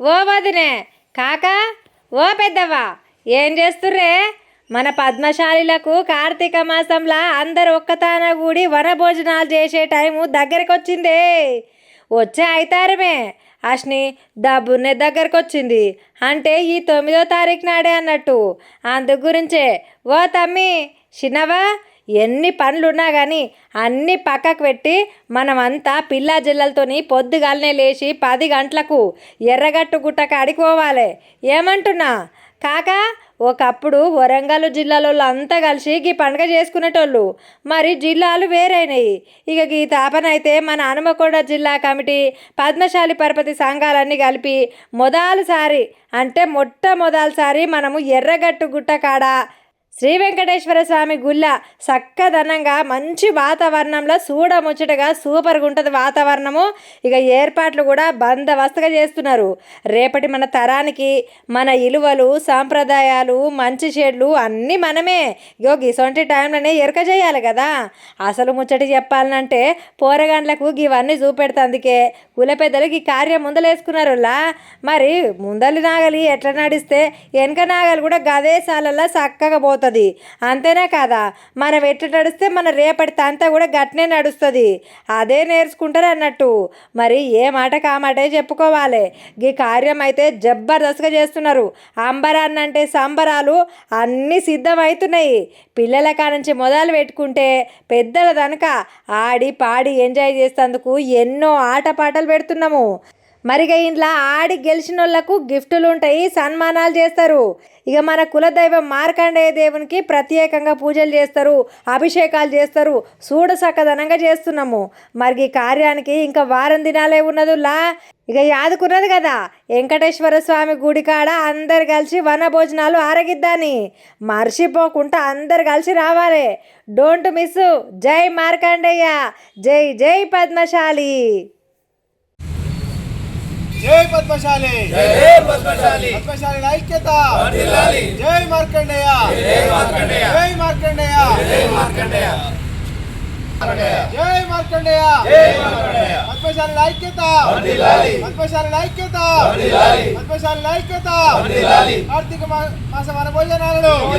ఓ వదినే కాకా ఓ పెద్దవ్వ ఏం చేస్తుర్రే? మన పద్మశాలిలకు కార్తీక మాసంలో అందరు ఒక్కతాన కూడి వన భోజనాలు చేసే టైము దగ్గరికి వచ్చిందే వచ్చే అయితారమే అష్ని దబ్బున్నే దగ్గరకు వచ్చింది అంటే ఈ తొమ్మిదో తారీఖు నాడే అన్నట్టు. అందు గురించే ఓ తమ్మి చిన్నవా ఎన్ని పనులున్నా కానీ అన్నీ పక్కకు పెట్టి మనమంతా పిల్లా జిల్లలతోని పొద్దుగాలనే లేచి పది గంటలకు ఎర్రగట్టు గుట్ట కాడికి ఏమంటున్నా? కాకా ఒకప్పుడు వరంగల్ జిల్లాలో అంతా కలిసి ఈ పండుగ చేసుకునేటోళ్ళు. మరి జిల్లాలు వేరైనాయి. ఇక ఈ తాపన అయితే మన హనుమకొండ జిల్లా కమిటీ పద్మశాలి పరపతి సంఘాలన్నీ కలిపి మొదలుసారి అంటే మొట్టమొదటిసారి మనము ఎర్రగట్టు గుట్ట కాడ శ్రీ వెంకటేశ్వర స్వామి గుళ్ళ చక్కదనంగా మంచి వాతావరణంలో చూడముచ్చటగా సూపర్గా ఉంటుంది వాతావరణము. ఇక ఏర్పాట్లు కూడా బందవస్తుగా చేస్తున్నారు. రేపటి మన తరానికి మన ఇలువలు సాంప్రదాయాలు మంచి చెడ్లు అన్నీ మనమే. ఇగో ఇసొంటి టైంలోనే ఎరక చేయాలి కదా. అసలు ముచ్చటి చెప్పాలంటే పోరగాండ్లకు ఇవన్నీ చూపెడతందుకే. కుల పెద్దలు ఈ కార్యం ముందలేసుకున్నారులా మరి ముందలి నాగలి ఎట్లా నడిస్తే వెనక నాగలి కూడా గదేశాలలో చక్కగా పోతుంది అంతేనా కాదా? మనం ఎట్లా నడిస్తే మన రేపటి తంతా కూడా గట్నే నడుస్తుంది. అదే నేర్చుకుంటారు అన్నట్టు. మరి ఏ మాటకు ఆ మాటే చెప్పుకోవాలి. ఈ కార్యం అయితే జబర్దస్త్గా చేస్తున్నారు. అంబరాన్ని అంటే సంబరాలు అన్నీ సిద్ధమవుతున్నాయి. పిల్లల కానుంచి మొదలు పెట్టుకుంటే పెద్దల దనక ఆడి పాడి ఎంజాయ్ చేసేందుకు ఎన్నో ఆటపాటలు పెడుతున్నాము. మరిగ ఇంట్లో ఆడి గెలిచిన వాళ్ళకు గిఫ్టులు ఉంటాయి సన్మానాలు చేస్తారు. ఇక మన కులదైవం మార్కండేయ దేవునికి ప్రత్యేకంగా పూజలు చేస్తారు అభిషేకాలు చేస్తారు. చూడ సక్కదనంగా చేస్తున్నాము. మరి ఈ కార్యానికి ఇంకా వారం దినాలే ఉన్నదులా ఇక యాదుకున్నది కదా. వెంకటేశ్వర స్వామి గుడి కాడ అందరు కలిసి వన భోజనాలు ఆరగిద్దాని. మర్చిపోకుండా అందరు కలిసి రావాలి. డోంట్ మిస్ జై మార్కండేయ. జై జై పద్మశాలి. జై పద్మశాలి. జై పద్మశాలి. పద్మశాలి ఐక్యత. జై మార్కండేయ. జై మార్కండేయ. జై మార్కండేయ. జై మార్కండేయ. జై మార్కండేయ. జై మార్కండేయ. పద్మశాలి ఐక్యత. పద్మశాలి ఐక్యత. పద్మశాలి ఐక్యత. మా- మాస వన భోజనాలను